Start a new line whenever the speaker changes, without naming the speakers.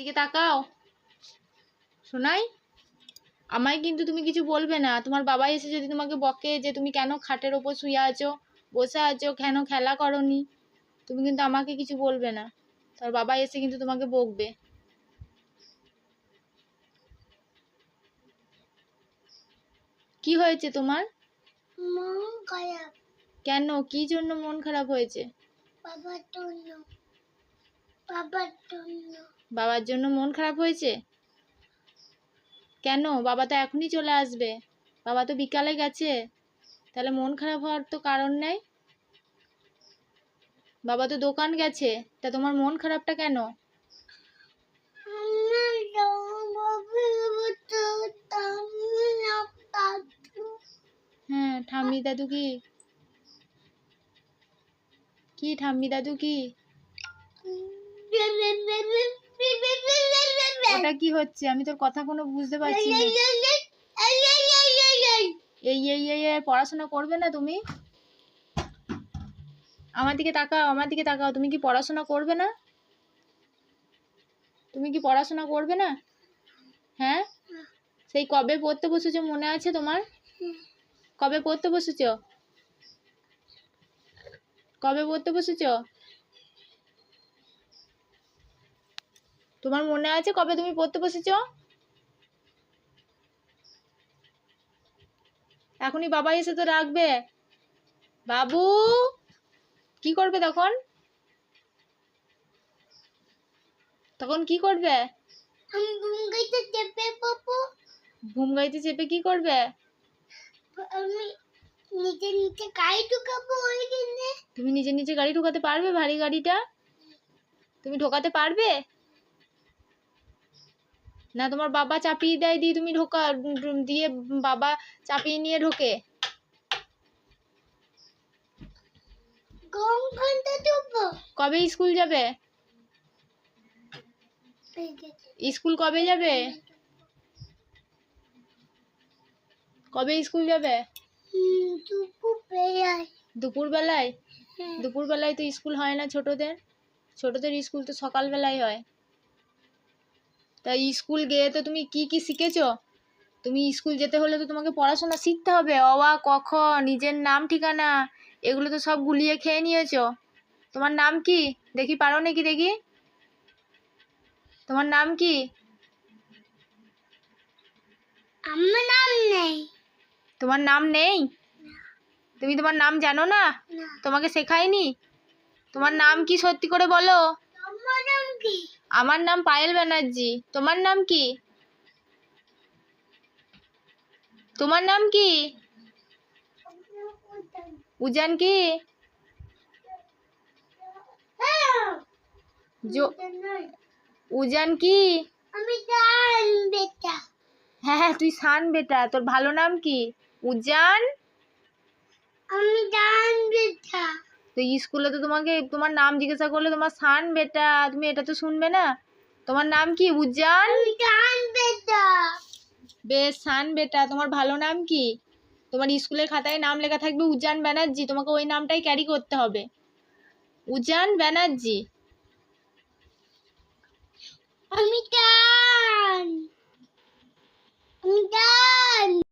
এদিকে তাকাও। শোনাই আমায় কিন্তু তুমি কিছু বলবে না। তোমার বাবা এসে যদি তোমাকে বকে যে তুমি কেন খাটের ওপর শুয়ে আছো বসে আছো কেন খেলা করনি তুমি কিন্তু আমাকে কিছু বলবে না। তোর বাবা এসে কিন্তু তোমাকে বকবে। কি হয়েছে তোমার?
মন খারাপ।
কেন? কি জন্য মন খারাপ হয়েছে?
বাবার জন্য। বাবার জন্য।
বাবার জন্য মন খারাপ হয়েছে? কেন? বাবা তো এখনই চলে আসবে। বাবা তো বিকালে গেছে। তাহলে মন খারাপ হওয়ার তো কারণ নেই? বাবা তো দোকান গেছে। তা তোমার মন খারাপটা কেন? হ্যাঁ ঠাম্মি দাদু কি? কি ঠাম্মি দাদু কি? ওটা কি হচ্ছে? আমি তোর কথা কোনো বুঝতে পারছি এই এই এই, পড়াশোনা করবে না তুমি? আমার দিকে তাকাও, আমার দিকে তাকাও। তুমি কি পড়াশোনা করবে না? তুমি কি পড়াশোনা করবে না? হ্যাঁ? সেই কবে পড়তে বসেছো মনে আছে তোমার? কবে পড়তে বসেছ? কবে পড়তে বসেছো? তোমার মনে আছে কবে তুমি পড়তে বসেছ? এখনই বাবা এসে তো রাখবে বাবু কি করবে তখন? তখন কি করবে?
আমি গঙ্গাইতে চেপে পাবো
ঘুম গাইতে চেপে কি করবে?
আমি নিচে নিচে গাড়ি ঢুকাবো ওইখানে
তুমি নিজে নিজে গাড়ি ঢোকাতে পারবে ভারী গাড়িটা? তুমি ঢোকাতে পারবে? না তোমার বাবা চাপিয়ে দেয় দিয়ে তুমি ঢোকা দিয়ে বাবা চাপিয়ে নিয়ে ঢোকে। কবে স্কুল যাবে? স্কুল কবে যাবে? কবে স্কুল যাবে?
দুপুর বেলায়
দুপুর বেলায়
হ্যাঁ।
দুপুর বেলায় তো স্কুল হয় না ছোটদের। ছোটদের স্কুল তো সকাল বেলায় হয়। তা স্কুল গিয়ে তো তুমি কি কি শিখেছো? তুমি স্কুল যেতে হলে তো তোমাকে পড়াশোনা শিখতে হবে। অ আ ক খ নিজের নাম ঠিকানা এগুলো তো সব গুলিয়ে খেয়ে নিয়েছো। তোমার নাম কি? দেখি পারো নাকি দেখি? তোমার নাম কি?
আমার নাম নেই।
তোমার নাম নেই? তুমি তোমার নাম জানো না?
না।
তোমাকে শেখায়নি? তোমার নাম কি সত্যি করে বলো?
আমার নাম কি?
আমার নাম পায়েল ব্যানার্জি। তোমার নাম কি? তোমার নাম কি? উজান কি? উজান কি?
আমি জান বেটা।
হ্যাঁ হ্যাঁ তুই শান বেটা। তোর ভালো নাম কি? উজান?
আমি জান বেটা।
তো স্কুলে তো তোমাকে তোমার নাম জিজ্ঞাসা করলে তোমার সান বেটা, তুমি এটা তো শুনবে না? তোমার নাম কি,
উজ্জ্বল?
বেশ, সান বেটা, তোমার ভালো নাম কি? তোমার স্কুলের খাতায় নাম লেখা থাকবে উজান ব্যানার্জি, তোমাকে ওই নামটাই ক্যারি করতে হবে। উজান ব্যানার্জি।